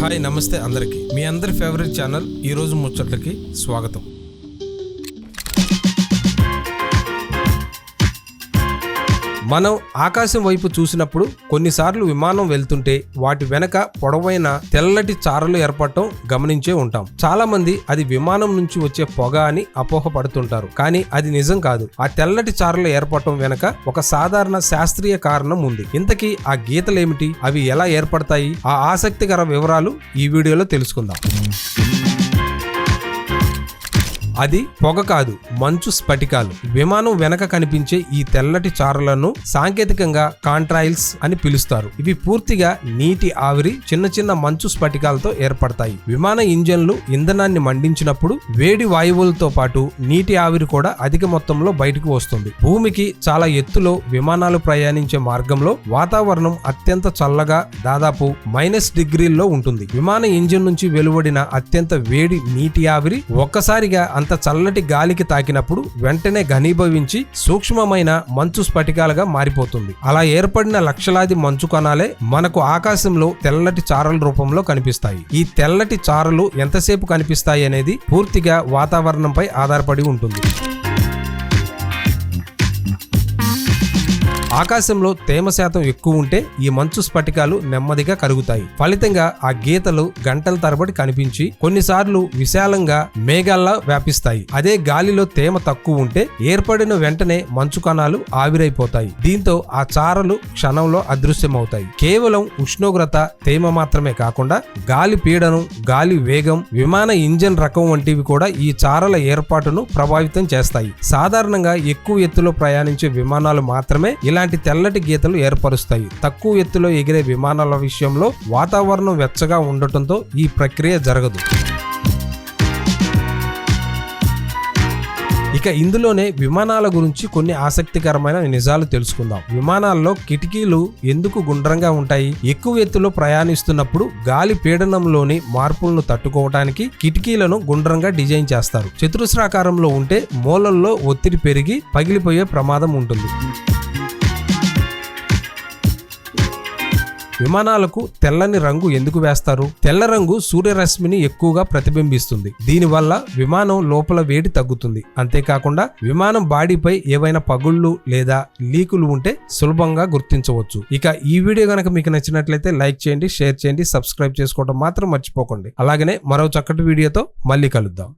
Hi నమస్తే అందరికి. మీ అందరి ఫేవరెట్ ఛానల్ ఈరోజు ముచ్చట్లకి స్వాగతం. మనం ఆకాశం వైపు చూసినప్పుడు కొన్నిసార్లు విమానం వెళ్తుంటే వాటి వెనక పొడవైన తెల్లటి చారలు ఏర్పడటం గమనించే ఉంటాం. చాలా మంది అది విమానం నుంచి వచ్చే పొగ అని అపోహ పడుతుంటారు కానీ అది నిజం కాదు. ఆ తెల్లటి చారలు ఏర్పడటం వెనక ఒక సాధారణ శాస్త్రీయ కారణం ఉంది. ఇంతకీ ఆ గీతలేమిటి? అవి ఎలా ఏర్పడతాయి? ఆ ఆసక్తికర వివరాలు ఈ వీడియోలో తెలుసుకుందాం. అది పొగ కాదు మంచు స్ఫటికాలు. విమానం వెనక కనిపించే ఈ తెల్లటి చారలను సాంకేతికంగా కాంట్రాయిల్స్ అని పిలుస్తారు. ఇవి పూర్తిగా నీటి ఆవిరి చిన్న చిన్న మంచు స్ఫటికాలతో ఏర్పడతాయి. విమాన ఇంజన్లు ఇంధనాన్ని మండించినప్పుడు వేడి వాయువులతో పాటు నీటి ఆవిరి కూడా అధిక మొత్తంలో బయటకు వస్తుంది. భూమికి చాలా ఎత్తులో విమానాలు ప్రయాణించే మార్గంలో వాతావరణం అత్యంత చల్లగా దాదాపు మైనస్ డిగ్రీల్లో ఉంటుంది. విమాన ఇంజిన్ నుంచి వెలువడిన అత్యంత వేడి నీటి ఆవిరి ఒక్కసారిగా అంత చల్లటి గాలికి తాకినప్పుడు వెంటనే ఘనీభవించి సూక్ష్మమైన మంచు స్ఫటికాలుగా మారిపోతుంది. అలా ఏర్పడిన లక్షలాది మంచు కణాలే మనకు ఆకాశంలో తెల్లటి చారల రూపంలో కనిపిస్తాయి. ఈ తెల్లటి చారలు ఎంతసేపు కనిపిస్తాయి అనేది పూర్తిగా వాతావరణంపై ఆధారపడి ఉంటుంది. ఆకాశంలో తేమ శాతం ఎక్కువ ఉంటే ఈ మంచు స్ఫటికాలు నెమ్మదిగా కరుగుతాయి. ఫలితంగా ఆ గీతలు గంటల తరబడి కనిపించి కొన్నిసార్లు విశాలంగా మేఘాల్లా వ్యాపిస్తాయి. అదే గాలిలో తేమ తక్కువ ఉంటే ఏర్పడిన వెంటనే మంచు కణాలు ఆవిరైపోతాయి. దీంతో ఆ చారలు క్షణంలో అదృశ్యమవుతాయి. కేవలం ఉష్ణోగ్రత తేమ మాత్రమే కాకుండా గాలి పీడనం గాలి వేగం విమాన ఇంజన్ రకం వంటివి కూడా ఈ చారల ఏర్పాటును ప్రభావితం చేస్తాయి. సాధారణంగా ఎక్కువ ఎత్తులో ప్రయాణించే విమానాలు మాత్రమే ఇలా ఇలాంటి తెల్లటి గీతలు ఏర్పరుస్తాయి. తక్కువ ఎత్తులో ఎగిరే విమానాల విషయంలో వాతావరణం వెచ్చగా ఉండటంతో ఈ ప్రక్రియ జరగదు. ఇక ఇందులోనే విమానాల గురించి కొన్ని ఆసక్తికరమైన నిజాలు తెలుసుకుందాం. విమానాల్లో కిటికీలు ఎందుకు గుండ్రంగా ఉంటాయి? ఎక్కువ ఎత్తులో ప్రయాణిస్తున్నప్పుడు గాలి పీడనంలోని మార్పులను తట్టుకోవటానికి కిటికీలను గుండ్రంగా డిజైన్ చేస్తారు. చతురస్రాకారంలో ఉంటే మూలల్లో ఒత్తిడి పెరిగి పగిలిపోయే ప్రమాదం ఉంటుంది. విమానాలకు తెల్లని రంగు ఎందుకు వేస్తారు? తెల్ల రంగు సూర్యరశ్మిని ఎక్కువగా ప్రతిబింబిస్తుంది. దీనివల్ల విమానం లోపల వేడి తగ్గుతుంది. అంతేకాకుండా విమానం బాడీపై ఏవైనా పగుళ్ళు లేదా లీకులు ఉంటే సులభంగా గుర్తించవచ్చు. ఇక ఈ వీడియో గనక మీకు నచ్చినట్లయితే లైక్ చేయండి షేర్ చేయండి సబ్స్క్రైబ్ చేసుకోవడం మాత్రం మర్చిపోకండి. అలాగనే మరో చక్కటి వీడియోతో మళ్ళీ కలుద్దాం.